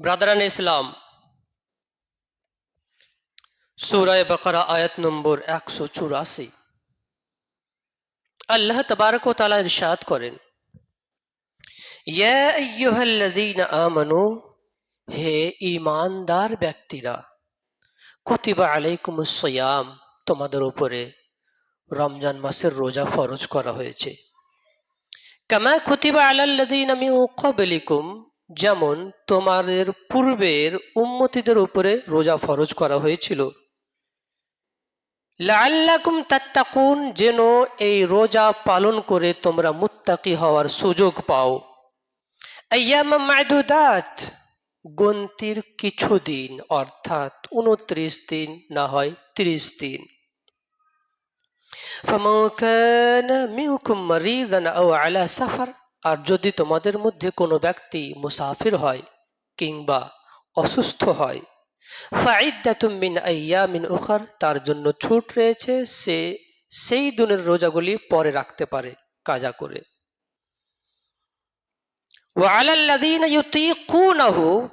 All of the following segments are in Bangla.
ব্রাদারান ইসলাম সুরায় বকরা আয়াত নম্বর একশো চুরাশি আল্লাহ তবারক ও তালা ইরশাদ করেন আমানু হে ঈমানদার ব্যক্তিরা কুতিবা আলাইকুমুস সিয়াম তোমাদের উপরে রমজান মাসের রোজা ফরজ করা হয়েছে কামা কুতিবা আলাল্লাযীনা মিন ক্বাবলিকুম যেমন তোমাদের পূর্বের উম্মতিদের উপরে রোজা ফরজ করা হয়েছিল লাআল্লাকুম তাত্তাকুন যেন এই রোজা পালন করে তোমরা মুত্তাকি হওয়ার সুযোগ পাও আইয়ামা মাদুদাত গন্তির কিছু দিন অর্থাৎ উনত্রিশ দিন না হয় ত্রিশ দিন فمن كان منكم مريضا أو على سفر আর যদি তোমাদের মধ্যে কোনো ব্যক্তি মুসাফির হয় কিংবা অসুস্থ হয় মিন আইয়ামিন উখার, তার জন্য ছুট রয়েছে, সে সেই দিনের রোজাগুলি পরে রাখতে পারে কাজা করে।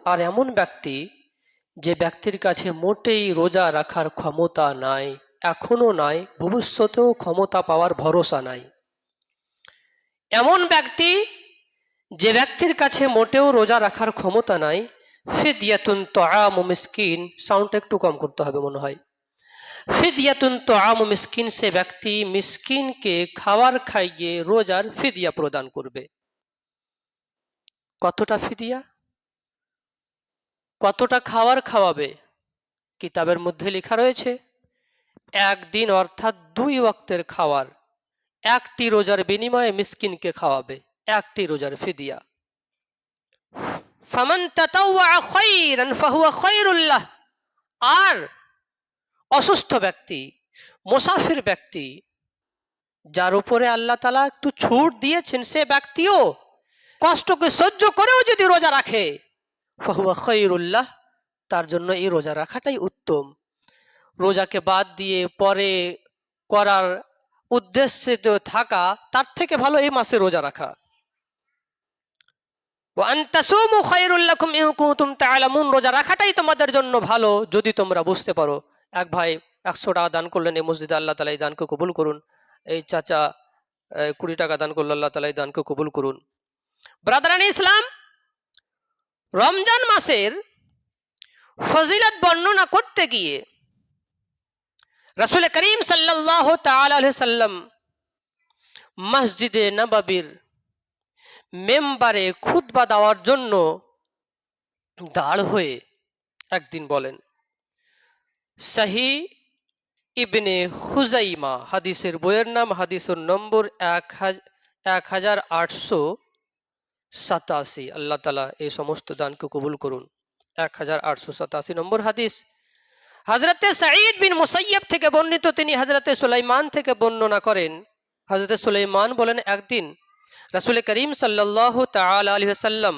আর এমন ব্যক্তি যে ব্যক্তির কাছে মোটেই রোজা রাখার ক্ষমতা নাই, এখনও নাই, ভবিষ্যতেও ক্ষমতা পাওয়ার ভরসা নাই। ব্যক্তি যে ব্যক্তির কাছে মোটেও রোজা রাখার ক্ষমতা নাই, ফিদিয়াতুন তোয়াম মিসকিন সাউন্ড একটু কম করতে হবে মনে হয়। ফিদিয়াতুন তোয়াম মিসকিন, সে ব্যক্তি মিসকিনকে খাবার খাইয়ে রোজার ফিদিয়া প্রদান করবে। কতটা ফিদিয়া? কতটা খাওয়ার খাওয়াবে? কিতাবের মধ্যে লেখা রয়েছে, একদিন অর্থাৎ দুই ওয়াক্তের খাওয়ার। একটি রোজার বিনিময়ে মিসকিনকে খাওয়াবে, একটি রোজার ফিদিয়া। আর অসুস্থ ব্যক্তি, মুসাফির ব্যক্তি, যার উপরে আল্লাহ তালা একটু ছুট দিয়েছেন, সে ব্যক্তিও কষ্টকে সহ্য করেও যদি রোজা রাখে, ফাহুয়া খৈরুল্লাহ তার জন্য এই রোজা রাখাটাই উত্তম। রোজাকে বাদ দিয়ে পরে করার উদ্দেশ্যে থাকা, তার থেকে ভালো এই মাসে রোজা রাখা। রোজা রাখাটাই তোমাদের জন্য ভালো, যদি তোমরা বুঝতে পারো। এক ভাই একশো টাকা দান করলেন এই মসজিদে, আল্লাহ তালা এই দানকে কবুল করুন। এই চাচা কুড়ি টাকা দান করল, আল্লাহ তালা এই দানকে কবুল করুন। ব্রাদারান ইসলাম, রমজান মাসের ফজিলত বর্ণনা করতে গিয়ে রাসুল করিম সাল্লাহ সাল্লাম মসজিদে নবাবির মেম্বারে খুতবা দেওয়ার জন্য দাঁড় হয়ে একদিন বলেন, সাহি ইবনে খুজাইমা, হাদিসের বইয়ের নাম হাদিসের নম্বর এক এক হাজার আটশো সাতাশি। আল্লাহ তালা এই সমস্ত দানকে কবুল করুন। এক হাজার আটশো সাতাশি নম্বর হাদিস হজরতে সাঈদ বিন মুসাইয়ব থেকে বর্ণিত তিনি হজরতে সুলাইমান থেকে বর্ণনা করেন। হজরতে সুলাইমান বলেন, একদিন রাসুল করিম সাল্লাহ তাল আলী সাল্লাম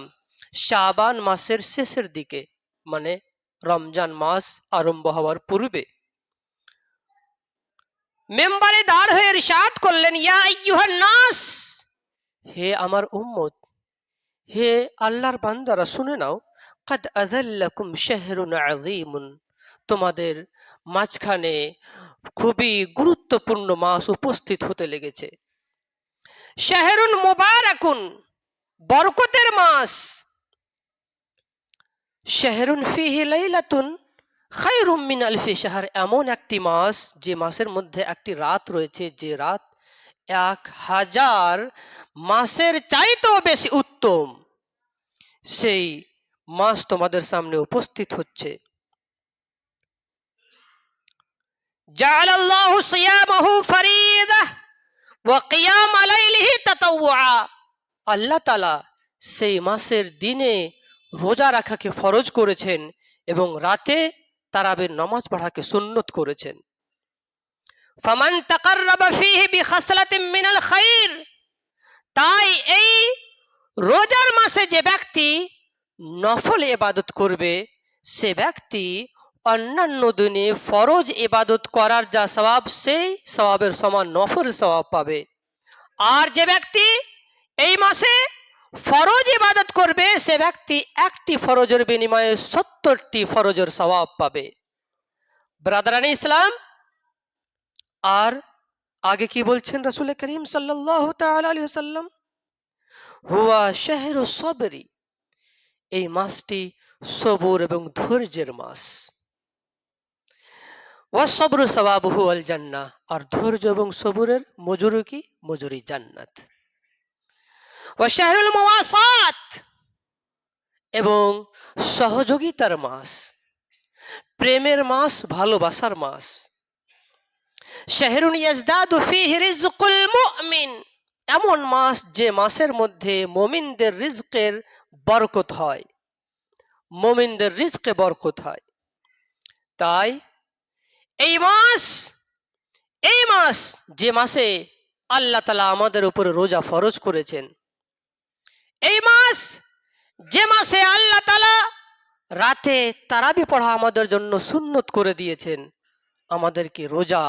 শাবান মাসের শেষের দিকে মানে রমজান মাস আরম্ভ হওয়ার পূর্বে মেম্বারে দাঁড় হয়ে রিশাদ করলেন নাস, হে আমার উম্মত, হে আল্লাহর বান্দারা, শুনে নাও, কাদ আযাল্লাকুম শাহরুন আযীমুন তোমাদের মাঝখানে খুবই গুরুত্বপূর্ণ মাস উপস্থিত হতে লেগেছে। শাহরুন মুবারাকুন, বরকতের মাস। শাহরুন ফিহি লাইলাতুন খায়রুম মিন আলফি শাহর। এমন একটি মাস, যে মাসের মধ্যে একটি রাত রয়েছে, যে রাত এক হাজার মাসের চাইতেও বেশি উত্তম। সেই মাস তোমাদের সামনে উপস্থিত হচ্ছে। جعل الله صيامه فريضة وقيام ليله تطوعا আল্লাহ তালা সেই মাসের দিনে রোজা রাখাকে ফরজ করেছেন এবং রাতে তারাবের নমাজ পড়াকে সুন্নত করেছেন ফামান তাকাররাবা ফিহি বিখাসলাতিন মিনাল খাইর তাই এই রোজার মাসে যে ব্যক্তি নফল ইবাদত করবে সে ব্যক্তি অন্যান্য দিনে ফরজ ইবাদত করার যা স্বভাব, সেই স্বভাবের সমান নফর স্বভাব পাবে। আর যে ব্যক্তি এই মাসে ফরজ ইবাদত করবে, সে ব্যক্তি একটি ফরজের বিনিময়ে সত্তরটি ফরজের সওয়াব পাবে। ব্রাদারানি ইসলাম, আর আগে কি বলছেন রসুল করিম সাল্লাম হুয়া শাহরু সবরি, এই মাসটি সবুর এবং ধৈর্যের মাস। ওয়াসবরু সওয়াবহু আল জান্নাহ। আর ধৈর্য এবং সবুরের মজুরি কি? মজুরি জান্নাত। ওয়াশাহরুল মুওয়াসাত। এবং সহযোগিতার মাস। প্রেমের মাস, ভালোবাসার মাস। শাহরুন ইয়াজদাদু ফীহি রিজকুল মুমিন। এমন মাস যে মাসের মধ্যে মুমিনদের রিজকের বরকত হয়। মুমিনদের রিজকে বরকত হয়। তাই এই মাস এই মাস যে মাসে আল্লাহ তালা আমাদের উপরে রোজা ফরজ করেছেন, এই মাস যে মাসে আল্লাহ তালা রাতে তারাবি পড়া আমাদের জন্য সুন্নত করে দিয়েছেন, আমাদেরকে রোজা,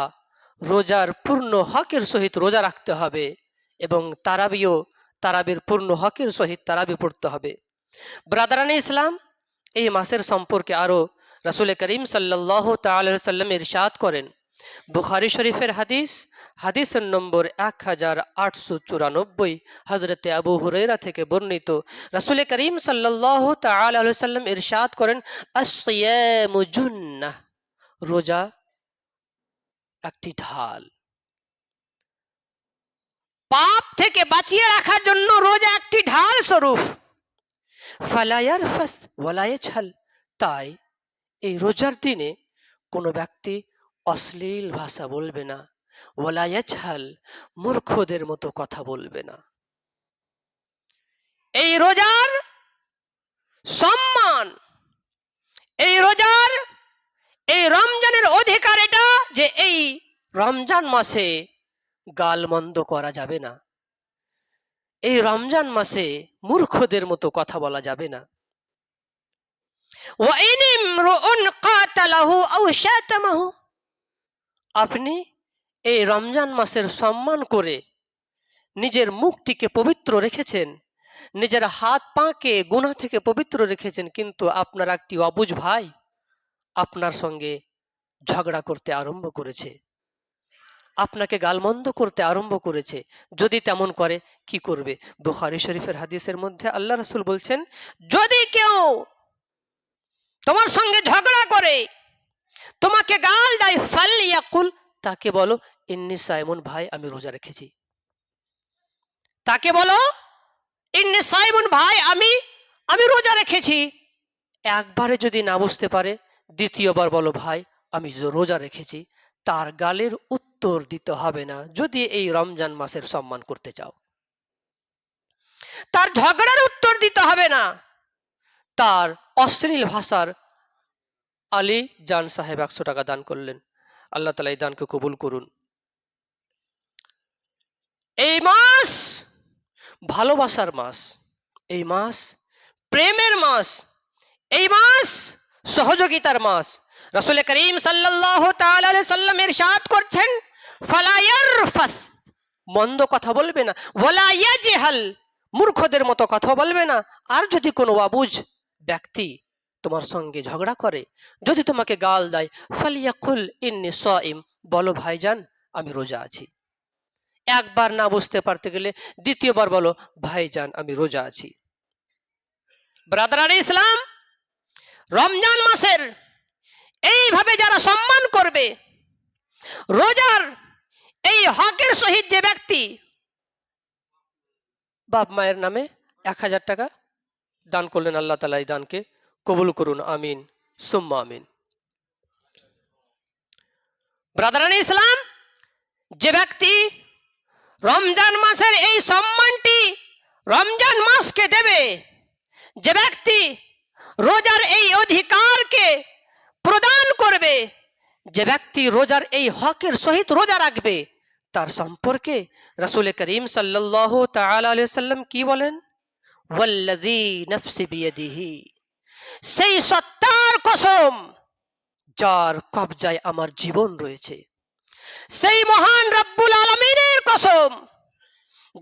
রোজার পূর্ণ হকের সহিত রোজা রাখতে হবে এবং তারাবিও তারাবির পূর্ণ হকের সহিত তারাবি পড়তে হবে। ব্রাদারানি ইসলাম, এই মাসের সম্পর্কে আরও রাসুল করিম সাল্লাহ সাল্লাম ইরশাদ করেন, বুখারি শরীফের হাদিস, হাদিসের নম্বর এক হাজার আটশো চুরানব্বই হজরতে আবু হুরেরা থেকে বর্ণিত। রাসুল করিম সাল্লাহ সাল্লাম ইরশাদ করেন রোজা একটি ঢাল। পাপ থেকে বাঁচিয়ে রাখার জন্য রোজা একটি ঢাল স্বরূপ। ফালায়ার ফাস ওয়ালায়ে ছাল তাই এই রোজার দিনে কোনো ব্যক্তি অশ্লীল ভাষা বলবে না ওলায়া ছাল মূর্খদের মতো কথা বলবে না। এই রোজার সম্মান, এই রোজার, এই রমজানের অধিকার এটা যে এই রমজান মাসে গালমন্দ করা যাবে না। এই রমজান মাসে মূর্খদের মতো কথা বলা যাবে না। আপনি এই রমজান মাসের সম্মান করে নিজের মুখটিকে পবিত্র রেখেছেন, নিজের হাত পাকে গুণা থেকে পবিত্র রেখেছেন, কিন্তু আপনার একটি অবুজ ভাই আপনার সঙ্গে ঝগড়া করতে আরম্ভ করেছে, আপনাকে গালমন্দ করতে আরম্ভ করেছে। যদি তেমন করে, কি করবে? বুখারি শরীফের হাদিসের মধ্যে আল্লাহ রসুল বলছেন, যদি কেউ তোমার সঙ্গে ঝগড়া করে তোমাকে গাল দেয়, ফাল ইয়াকুল। তাকে বলো, ইন্নি সাইমন ভাই, আমি রোজা রেখেছি। তাকে বলো, ইন্নি সাইমন ভাই, আমি আমি রোজা রেখেছি। একবারে যদি না বুঝতে পারে, দ্বিতীয়বার বলো, ভাই, আমি রোজা রেখেছি, তার গালের উত্তর দিতে হবে না, যদি এই রমজান মাসের সম্মান করতে চাও। তার ঝগড়ার উত্তর দিতে হবে না। তার অশ্লীল ভাষার আলী জান সাহেব একশো টাকা দান করলেন। আল্লাহ তালা এই দানকে কবুল করুন। এই মাস ভালোবাসার মাস, এই মাস প্রেমের মাস, এই মাস সহযোগিতার মাস। রসুল করিম সাল্লাহ সাল্লামের সাদ করছেন মন্দ কথা বলবে না। ইয়াজহাল, মূর্খদের মতো কথা বলবে না। আর যদি কোনো বাবুজ ব্যক্তি তোমার সঙ্গে ঝগড়া করে, যদি তোমাকে গাল দেয়, ফালিয়াকুল ইন্নি সাইম, বলো ভাইজান, আমি রোজা আছি। একবার না বুঝতে পারতে গেলে দ্বিতীয়বার বলো, ভাইজান, আমি রোজা আছি। ব্রাদার ইসলাম, রমজান মাসের এইভাবে যারা সম্মান করবে, রোজার এই হকের সহিত যে ব্যক্তি, বাপ মায়ের নামে এক হাজার টাকা দান করলেন আল্লাহ তালা এই দানকে। কবুল করুন, আমিন, সুম্মা আমিন। ব্রাদারান ইসলাম, যে ব্যক্তি রমজান মাসের এই সম্মানটি রমজান মাসকে দেবে, যে ব্যক্তি রোজার এই অধিকারকে প্রদান করবে, যে ব্যক্তি রোজার এই হকের সহিত রোজা রাখবে, তার সম্পর্কে রসুল করিম সাল্লাহ সাল্লাম কি বলেন? সেই সত্তার কসম যার কবজায় আমার জীবন রয়েছে। সেই মহান রব্বুল আলমিনের কসম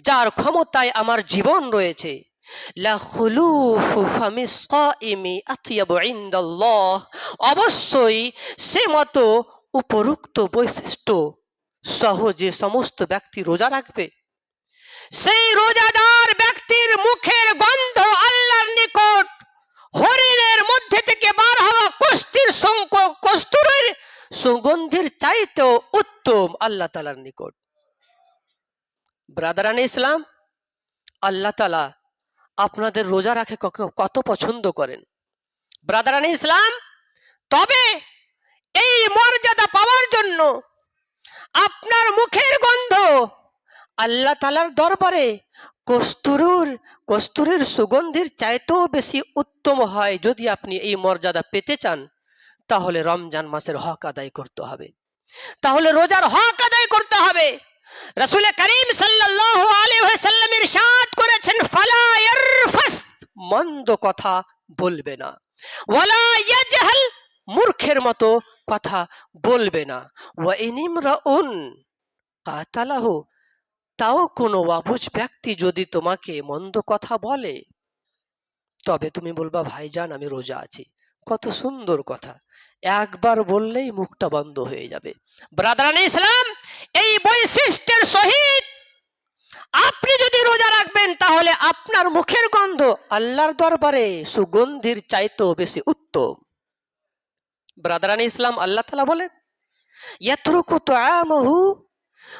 যার ক্ষমতায় আমার জীবন রয়েছে। অবশ্যই সে মতো উপরুক্ত বৈশিষ্ট্য সহজে সমস্ত ব্যক্তি রোজা রাখবে, সেই রোজাদার ব্যক্তির মুখের গন্ধ আল্লাহর নিকট, হরিণের মধ্যে থেকে বার হওয়া কষ্টির সংক কস্তুরের সুগন্ধির চাইতেও উত্তম আল্লাহ তালার নিকট। ব্রাদারান ইসলাম, আল্লাহ তালা আপনাদের রোজা রাখে কত পছন্দ করেন। ব্রাদারান ইসলাম, তবে এই মর্যাদা পাওয়ার জন্য আপনার মুখের গন্ধ আল্লাহ তালার দরবারে কস্তুরুর, কস্তুরের সুগন্ধির চাইতেও বেশি উত্তম হয় যদি আপনি এই মর্যাদা পেতে চান, তাহলে রমজান মাসের হক আদায় করতে হবে। তাহলে রোজার হক আদায় করতে হবে। রাসূল করিম সাল্লাল্লাহু আলাইহি ওয়াসাল্লাম ইরশাদ করেছেন, ফালা মন্দ কথা বলবে না। ওয়ালা ইয়াজহাল মূর্খের মতো কথা বলবে না। ওয়া ইনিমরাউন কাতালাহু তাও কোনো অবুঝ ব্যক্তি যদি তোমাকে মন্দ কথা বলে, তবে তুমি বলবা, ভাইজান, আমি রোজা আছি। কত সুন্দর কথা। একবার বললেই মুখটা বন্ধ হয়ে যাবে। ব্রাদারান ইসলাম, এই বৈশিষ্ট্যের সহিত আপনি যদি রোজা রাখবেন, তাহলে আপনার মুখের গন্ধ আল্লাহর দরবারে সুগন্ধির চাইতেও বেশি উত্তম। ব্রাদারান ইসলাম আল্লাহ তালা বলেন, ইয়াতরুকু তুআমাহু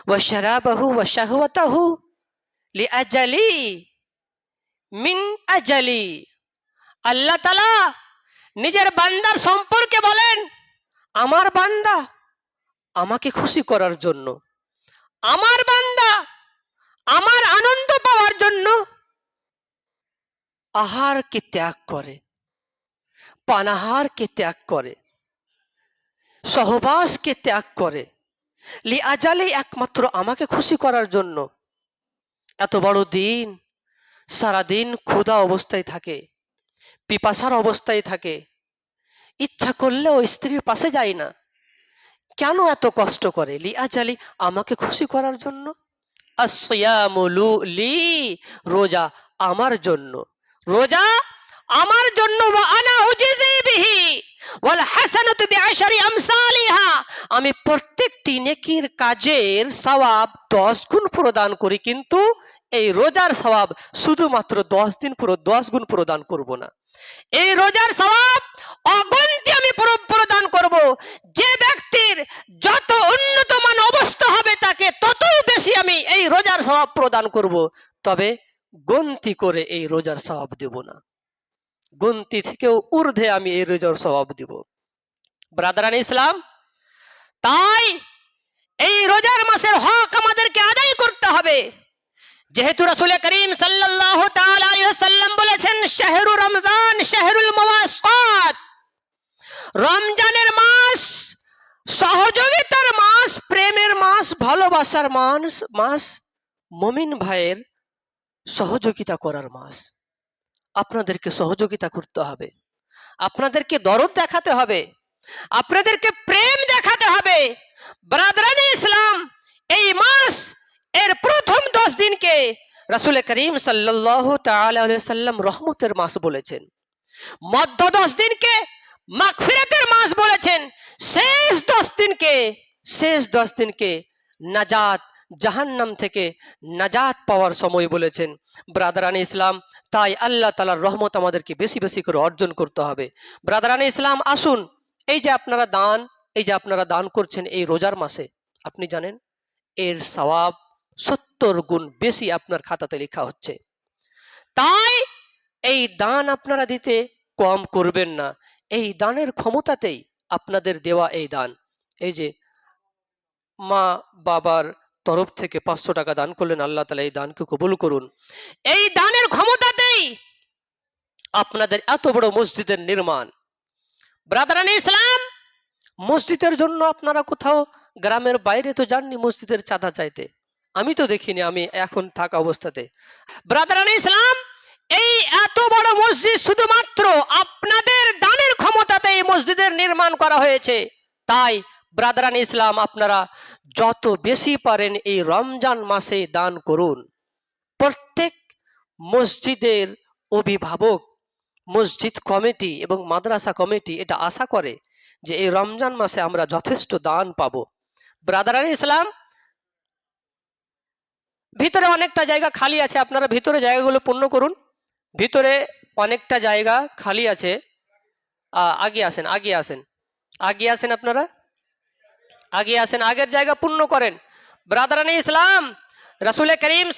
ওয়া শারাবাহু ওয়া শাহওয়াতাহু লিআজালি আজালি আল্লাহ তালা নিজের বান্দার সম্পর্কে বলেন, আমার বান্দা আমাকে খুশি করার জন্য, আমার বান্দা আমার আনন্দ পাওয়ার জন্য আহারকে ত্যাগ করে, পানাহারকে ত্যাগ করে, সহবাসকে ত্যাগ করে লি আজালে একমাত্র আমাকে খুশি করার জন্য। এত বড় দিন, সারাদিন ক্ষুধা অবস্থায় থাকে, পিপাসার অবস্থায় থাকে। ইচ্ছা করলেও স্ত্রীর পাশে যায় না। কেন এত কষ্ট করে? লি আজালি আমাকে খুশি করার জন্য? লি রোজা আমার জন্য। রোজা আমার জন্য ওয়া আনা উজিজি বিহি। আমি প্রত্যেকটি নেকির কাজের সওয়াব দশ গুণ প্রদান করি, কিন্তু এই রোজার সওয়াব শুধুমাত্র দশ দিন পুরো, দশ গুণ প্রদান করব না। এই রোজার সওয়াব অগন্তি আমি প্রদান করব। যে ব্যক্তির যত উন্নত মান অবস্থা হবে তাকে ততই বেশি আমি এই রোজার সওয়াব প্রদান করব। তবে গন্তি করে এই রোজার সওয়াব দেব না। গন্তি থেকেও ঊর্ধ্বে আমি এই রোজার স্বভাব দিব। ব্রাদারান ইসলাম তাই এই রোজার মাসের হক আমাদেরকে আদায় করতে হবে। যেহেতু রাসূল করিম ওয়াসাল্লাম বলেছেন, শাহরু রমজান শাহরুল রমজানের মাস সহযোগিতার মাস, প্রেমের মাস, ভালোবাসার মাস মাস মমিন ভাইয়ের সহযোগিতা করার মাস। আপনাদেরকে সহযোগিতা করতে হবে। আপনাদেরকে দরদ দেখাতে হবে। আপনাদেরকে প্রেম দেখাতে হবে। ব্রাদরানি ইসলাম, এই মাস এর প্রথম দশ দিনকে রাসূল করিম আলাইহি সাল্লাম রহমতের মাস বলেছেন। মধ্য দশ দিনকে মাগফিরাতের মাস বলেছেন। শেষ দশ দিনকে, শেষ দশ দিনকে নাজাত, জাহান্নাম থেকে নাজাত পাওয়ার সময় বলেছেন। ব্রাদারানি ইসলাম, তাই আল্লাহ তালার রহমত আমাদেরকে বেশি বেশি করে অর্জন করতে হবে। ব্রাদারানি ইসলাম, আসুন এই যে আপনারা দান, এই যে আপনারা দান করছেন এই রোজার মাসে, আপনি জানেন? এর সওয়াব সত্তর গুণ বেশি আপনার খাতাতে লেখা হচ্ছে। তাই এই দান আপনারা দিতে কম করবেন না। এই দানের ক্ষমতাতেই আপনাদের দেওয়া এই দান। এই যে মা বাবার তরফ থেকে পাঁচশো টাকা দান করলেন, আল্লাহ তালা এই দানকে কবুল করুন। এই দানের ক্ষমতাতেই আপনাদের এত বড় মসজিদের নির্মাণ ব্রাদারানি ইসলাম মসজিদের জন্য আপনারা কোথাও গ্রামের বাইরে তো যাননি মসজিদের চাঁদা চাইতে। আমি তো দেখিনি আমি এখন থাকা অবস্থাতে। ব্রাদারানি ইসলাম এই এত বড় মসজিদ শুধুমাত্র আপনাদের দানের ক্ষমতাতে এই মসজিদের নির্মাণ করা হয়েছে। তাই ব্রাদারান ইসলাম আপনারা যত বেশি পারেন এই রমজান মাসে দান করুন। প্রত্যেক মসজিদের অভিভাবক মসজিদ কমিটি এবং মাদ্রাসা কমিটি এটা আশা করে যে এই রমজান মাসে আমরা যথেষ্ট দান পাবো। ব্রাদারান ইসলাম, ভিতরে অনেকটা জায়গা খালি আছে, আপনারা ভিতরে জায়গাগুলো পূর্ণ করুন। ভিতরে অনেকটা জায়গা খালি আছে। আগে আসেন আগে আসেন। আগে আসেন আপনারা? আগে আসেন, আগের জায়গা পূর্ণ করেন। ব্রাদারানি ইসলাম, রসুল করিম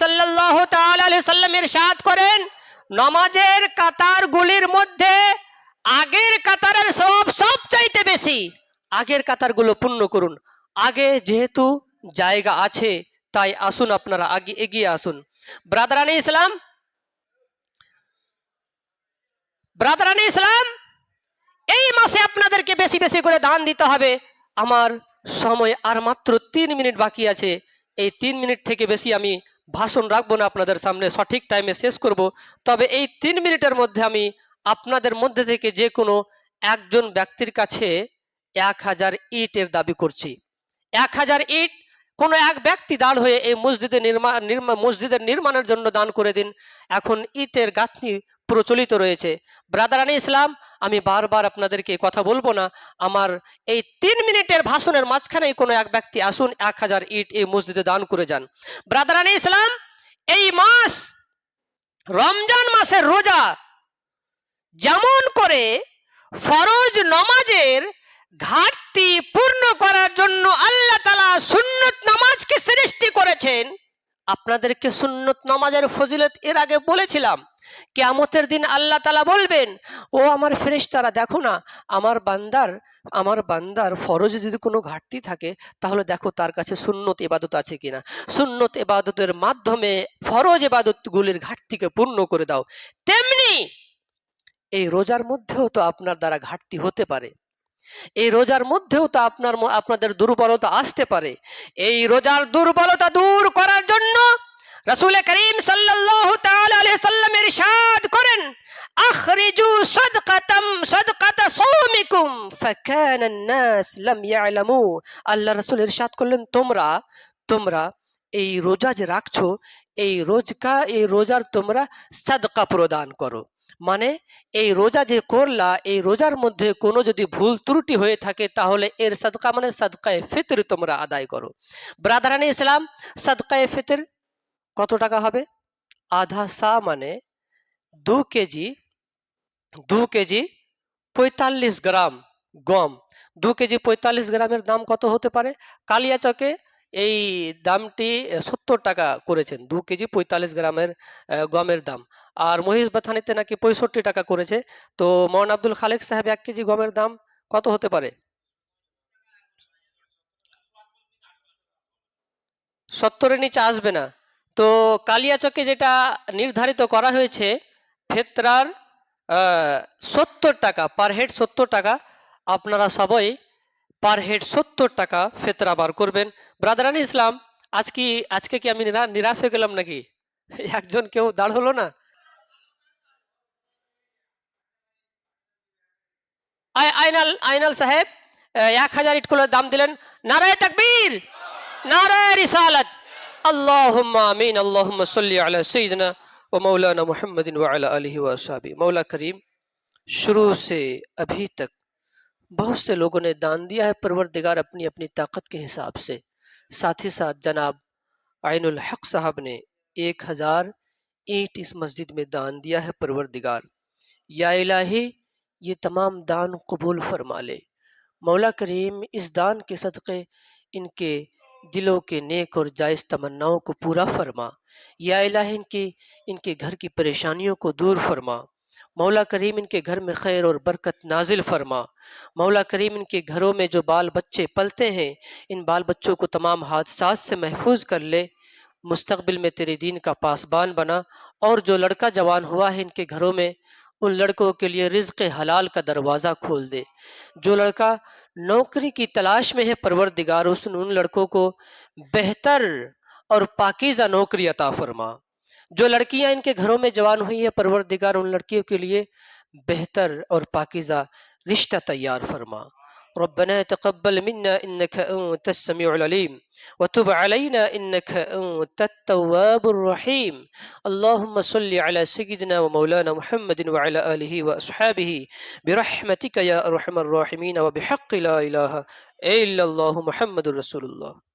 আলাইহি সাল্লাম ইরশাদ করেন নমাজের কাতারগুলির মধ্যে আগের কাতারের সব সব চাইতে বেশি আগের কাতারগুলো পূর্ণ করুন। আগে যেহেতু জায়গা আছে, তাই আসুন আপনারা আগে এগিয়ে আসুন। ব্রাদারানি ইসলাম? ব্রাদারানি ইসলাম? এই মাসে আপনাদেরকে বেশি বেশি করে দান দিতে হবে। আমার সময় আর মাত্র তিন মিনিট বাকি আছে। এই তিন মিনিট থেকে বেশি আমি ভাষণ রাখব না আপনাদের সামনে, সঠিক টাইমে শেষ করব। তবে এই তিন মিনিটের মধ্যে আমি আপনাদের মধ্যে থেকে যে কোনো একজন ব্যক্তির কাছে এক হাজার ইটের দাবি করছি। এক হাজার ইট কোনো এক ব্যক্তি দাঁড় হয়ে এই মসজিদের নির্মাণ নির্মা মসজিদের নির্মাণের জন্য দান করে দিন। এখন ইটের গাঁথনি প্রচলিত রয়েছে। ব্রাদারানি ইসলাম, আমি বারবার আপনাদেরকে কথা বলব না। আমার এই তিন মিনিটের ভাষণের মাঝখানেই কোনো এক ব্যক্তি আসুন, এক হাজার ইট এই মসজিদে দান করে যান। ব্রাদারানি ইসলাম, এই মাস, রমজান মাসের রোজা যেমন করে ফরজ নমাজের ঘাটতি পূর্ণ করার জন্য আল্লাহ তালা সুন্নত নামাজকে সৃষ্টি করেছেন আপনাদেরকে সুন্নত নামাজের ফজিলত এর আগে বলেছিলাম। কেয়ামতের দিন আল্লাহ তালা বলবেন, ও আমার ফেরেশতারা, দেখো না, আমার বান্দার আমার বান্দার ফরজ যদি কোনো ঘাটতি থাকে, তাহলে দেখো তার কাছে সুন্নত এবাদত আছে কিনা। সুন্নত এবাদতের মাধ্যমে ফরজ এবাদতগুলির ঘাটতিকে পূর্ণ করে দাও। তেমনি এই রোজার মধ্যেও তো আপনার দ্বারা ঘাটতি হতে পারে। এই রোজার মধ্যেও তো আপনার আপনাদের দুর্বলতা আসতে পারে। এই রোজার দুর্বলতা দূর করার জন্য রসুল করিম সাল্লাল্লাহু তাআলা আলাইহি সাল্লাম ইরশাদ করেন, আখরিজু সাওমিকুম আল্লাহ রাসূল ইরশাদ করলেন, তোমরা তোমরা এই রোজা যে রাখছো, এই রোজকা, এই রোজার তোমরা সাদকা প্রদান করো। মানে এই রোজা যে করলা, এই রোজার মধ্যে কোনো যদি ভুল ত্রুটি হয়ে থাকে, তাহলে এর সাদকা মানে সাদকায়ে ফিতর তোমরা আদায় করো। ব্রাদারানি ইসলাম সাদকায়ে ফিতর কত টাকা হবে? আধা সা মানে দু কেজি দু কেজি পঁয়তাল্লিশ গ্রাম গম। দু কেজি পঁয়তাল্লিশ গ্রামের দাম কত হতে পারে? কালিয়াচকে এই দামটি সত্তর টাকা করেছেন। দু কেজি পঁয়তাল্লিশ গ্রামের গমের দাম। আর মহিষ বাথানিতে নাকি পঁয়ষট্টি টাকা করেছে। তো মৌন আব্দুল খালেক সাহেব, এক কেজি গমের দাম কত হতে পারে? সত্তরের নিচে আসবে না। তো কালিয়াচকে যেটা নির্ধারিত করা হয়েছে, ফেতরার সত্তর টাকা, পার হেড সত্তর টাকা, আপনারা সবাই পার হেড সত্তর টাকা ফেতরা বার করবেন ব্রাদারানি ইসলাম আজ কি আজকে কি আমি নিরা- নিরাশ হয়ে গেলাম নাকি একজন কেউ দাঁড় হলো না আই- আইনাল আইনাল সাহেব আহ, এক হাজার ইটকুলের দাম দিলেন নারায় তাকবীর নারায় রিসালাত আল্লাহুম্মা আমিন আল্লাহুম্মা সাল্লি আলা সাইয়্যিদিনা व मौलाना मोहम्मद वाला alihi व असहाबी मौला करीम शुरू से अभी तक بہت سے لوگوں نے دان دیا ہے پروردگار اپنی اپنی طاقت کے حساب سے۔ ساتھ ہی ساتھ جناب عین الحق صاحب نے ایک ہزار اینٹ اس مسجد میں دان دیا ہے پروردگار۔ یا الہی، یہ تمام دان قبول فرما لے۔ مولا کریم اس دان کے صدقے ان کے دلوں کے نیک اور جائز تمناؤں کو پورا فرما۔ یا الہی، ان کی، ان کے گھر کی پریشانیوں کو دور فرما۔ مولا کریم ان کے گھر میں خیر اور برکت نازل فرما۔ مولا کریم ان کے گھروں میں جو بال بچے پلتے ہیں، ان بال بچوں کو تمام حادثات سے محفوظ کر لے۔ مستقبل میں تیرے دین کا پاسبان بنا۔ اور جو لڑکا جوان ہوا ہے ان کے گھروں میں، ان لڑکوں کے لیے رزق حلال کا دروازہ کھول دے۔ جو لڑکا نوکری کی تلاش میں ہے، پروردگار اس ان لڑکوں کو بہتر اور پاکیزہ نوکری عطا فرما۔ جو لڑکیاں ان کے گھروں میں جوان ہوئی ہیں، پروردگار ان لڑکیوں کے لیے بہتر اور پاکیزہ رشتہ تیار فرما۔ ربنا تقبل منا انك انت السميع العليم وتب علينا انك انت التواب الرحيم اللهم صل على سيدنا ومولانا محمد وعلى اله واصحابه برحمتك يا ارحم الراحمين وبحق لا اله الا الله محمد رسول الله